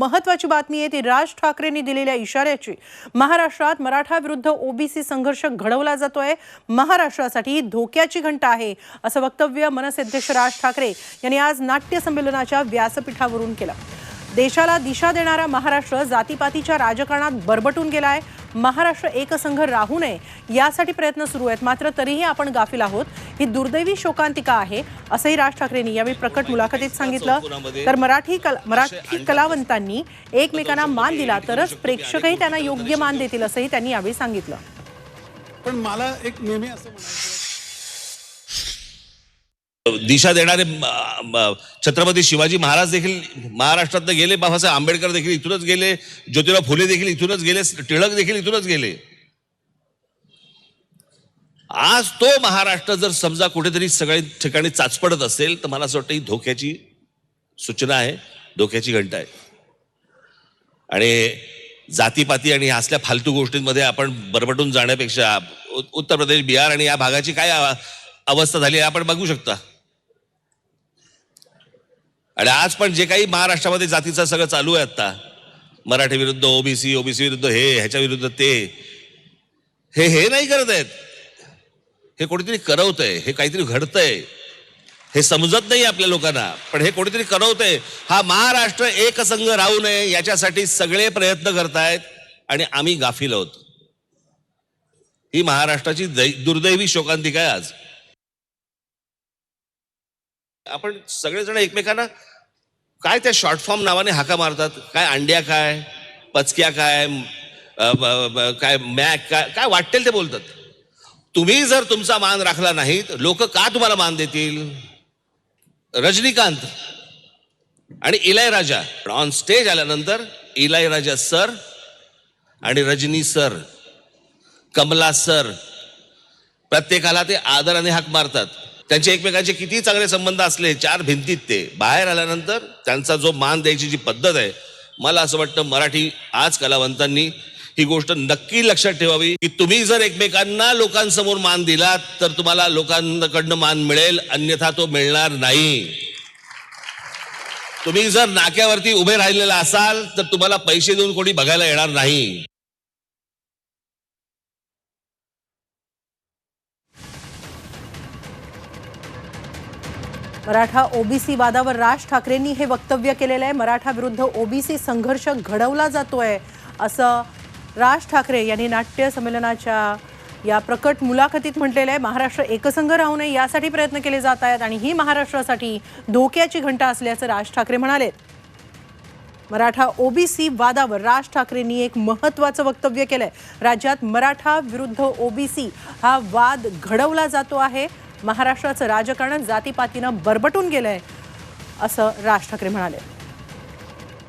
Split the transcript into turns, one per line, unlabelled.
महत्वाची बातमी आहे ती राज ठाकरेंनी दिलेल्या इशाऱ्याची. महाराष्ट्रात मराठा विरुद्ध ओबीसी संघर्ष घडवला जातोय. महाराष्ट्रासाठी ही धोक्याची घंटा आहे असं वक्तव्य मनसे अध्यक्ष राज ठाकरे यांनी आज नाट्य संमेलनाच्या व्यासपीठावरून केलं. देशाला दिशा देणारा महाराष्ट्र जातीपातीच्या राजकारणात बरबटून आहे महाराष्ट्र एकसंघ राहू नये यासाठी प्रयत्न सुरू आहेत. मात्र तरीही आपण गाफील आहोत. ही दुर्दैवी शोकांतिका आहे असंही राज ठाकरेंनी यावेळी प्रकट मुलाखतीत सांगितलं. तर मराठी कल मराठी कलावंतांनी एकमेकांना मान दिला तरच प्रेक्षकही त्यांना योग्य मान देतील असंही त्यांनी यावेळी सांगितलं.
पण मला एक नेहमी असं म्हणायचं
दिशा देणारे छत्रपती शिवाजी महाराज देखील महाराष्ट्रात गेले बाबासाहेब आंबेडकर देखील इथूनच गेले ज्योतिराव फुले देखील इथूनच गेले टिळक देखील इथूनच गेले. आज तो महाराष्ट्र जर समजा कुठेतरी सगळ्या ठिकाणी चाचपडत असेल तर मला असं वाटतं ही धोक्याची सूचना आहे धोक्याची घंटा आहे. आणि जातीपाती आणि असल्या फालतू गोष्टींमध्ये आपण बरबटून जाण्यापेक्षा उत्तर प्रदेश बिहार आणि या भागाची काय अवस्था झाली आपण बघू शकता. आणि आज पण जे काही महाराष्ट्रामध्ये जातीचं सगळं चालू आहे आता मराठी विरुद्ध ओबीसी ओबीसी विरुद्ध हे ह्याच्या विरुद्ध ते हे हे नाही करत आहेत. हे कोणीतरी करवत आहे हे काहीतरी घडतंय. हे समजत नाही आपल्या लोकांना पण हे कोणीतरी करवतंय. हा महाराष्ट्र एकसंघ राहू नये याच्यासाठी सगळे प्रयत्न करतायत आणि आम्ही गाफील आहोत. ही महाराष्ट्राची दुर्दैवी शोकांतिका आहे आज. आपण सगळेजण एकमेकांना काय त्या शॉर्ट फॉर्म नावाने हाका मारतात? काय अंड्या काय? पचक्या काय? काय मॅक काय? काय वाटेल ते बोलतात. तुम्ही जर तुमचा मान राखला नाहीत लोक का तुम्हाला मान देतील? रजनीकांत आणि इलायराजा. ऑन स्टेज आल्यानंतर इलायराजा सर आणि रजनी सर कमला सर प्रत्येकाला ते आदराने हाक मारतात. त्यांचे एकमेकांचे किती चांगले संबंध असले चार भिंतीत ते. बाहेर आल्यानंतर त्यांचा जो मान द्यायची जी पद्धत आहे मला असं वाटतं मराठी आज कलावंतांनी ही गोष्ट नक्की लक्षात ठेवावी की तुम्ही जर एकमेकांना लोकांसमोर मान दिलात तर तुम्हाला लोकांकडनं मान मिळेल अन्यथा तो मिळणार नाही. तुम्ही जर नाक्यावरती उभे राहिलेला असाल तर तुम्हाला पैसे देऊन कोणी बघायला येणार नाही.
मराठा ओबीसी वादावर राज ठाकरेंनी हे वक्तव्य केलेलं आहे. मराठा विरुद्ध ओबीसी संघर्ष घडवला जातोय असं राज ठाकरे यांनी नाट्य संमेलनाच्या या प्रकट मुलाखतीत म्हटलेलं आहे. महाराष्ट्र एकसंघ राहू नये यासाठी प्रयत्न केले जात आहेत आणि ही महाराष्ट्रासाठी धोक्याची घंटा असल्याचं राज ठाकरे म्हणाले. मराठा ओबीसी वादावर राज ठाकरेंनी एक महत्त्वाचं वक्तव्य केलंय. राज्यात मराठा विरुद्ध ओबीसी हा वाद घडवला जातो आहे. महाराष्ट्राचं राजकारण जातीपातीनं बरबटून गेलंय असं राज ठाकरे म्हणाले.